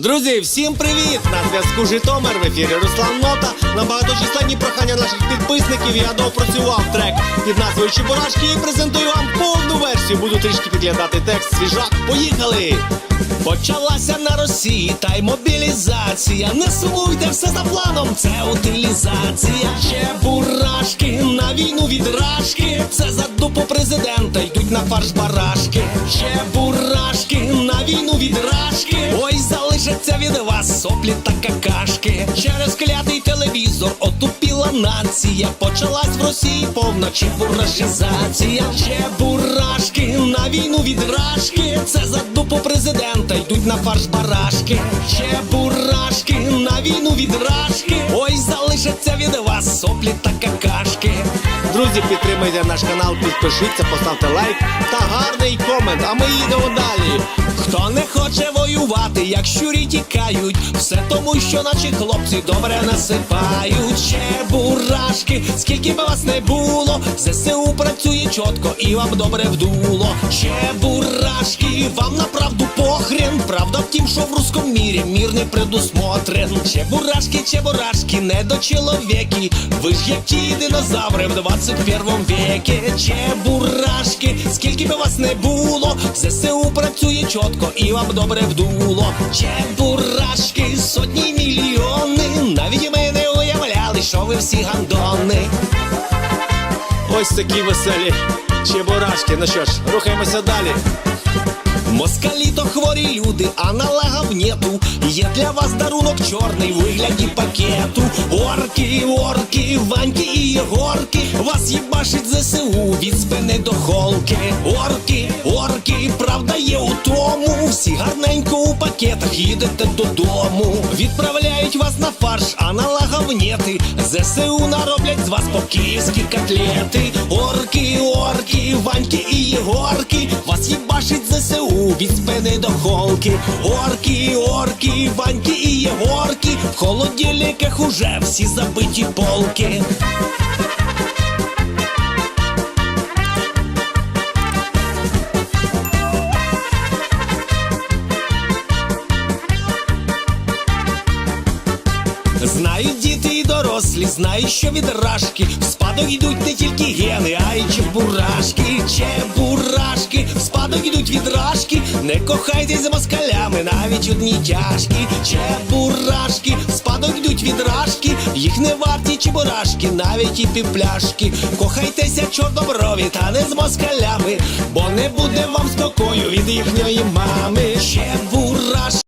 Друзі, всім привіт! На зв'язку Житомир в ефірі Руслан Нота. На багаточисленні прохання наших підписників я доопрацював трек під назвою Чебурашки і презентую вам повну версію. Буду трішки підглядати текст свіжак. Поїхали! Почалася на Росії та й мобілізація. Не сумуйте все за планом, це утилізація. Чебурашки на війну відрашки. Це за дупу президента йдуть на фарш барашки. Чебурашки вас соплі та какашки. Через клятий телевізор отупіла нація. Почалась в Росії повна чебурашизація. Чебурашки на війну відрашки. Це за дупу президента йдуть на фарш барашки. Чебурашки на війну відрашки. Ой, залишаться від вас соплі та какашки. Друзі, підтримайте наш канал, підпишіться, поставте лайк та гарний комент. А ми їдемо далі. Хто не воювати, як щурі тікають, все тому, що наші хлопці добре насипають. Чебурашки, скільки би вас не було, ЗСУ працює чітко і вам добре вдуло. Чебурашки, вам на правду похрен. Правда в тім, що в русском мірі мір не предусмотрен. Чебурашки, чебурашки, не до чоловіки. Ви ж як ті динозаври в 21 векі. Чебурашки, скільки би вас не було, ЗСУ працює чітко і вам добре вдуло. Чебурашки, сотні мільйони. Навіть ми не уявляли, що ви всі гандони. Ось такі веселі чебурашки. Ну що ж, рухаємося далі. Москалі то хворі люди, а налагав нету. Є для вас дарунок чорний вигляді пакету. Орки, орки, ваньки і єгорки. Вас їбашить ЗСУ від спини до холки. Орки, орки, правда є у тому. Всі гарненько у пакетах їдете додому. Відправляють вас на фарш, а налагав нети. ЗСУ нароблять з вас по київські котлети. Орки, орки, від спини до холки. Орки, орки, ваньки і єгорки. В холодильниках уже всі забиті полки. Знають діти і дорослі, знають, що від рашки в спадок йдуть не тільки гени, а й чебурашки, чебурашки, в спадок йдуть від рашки. Не кохайтесь з москалями, навіть одні тяжкі. Чебурашки, в спадок йдуть від рашки, їх не варті чебурашки, навіть і півпляшки. Кохайтеся чорноброві, та не з москалями, бо не буде вам спокою від їхньої мами. Чебурашки.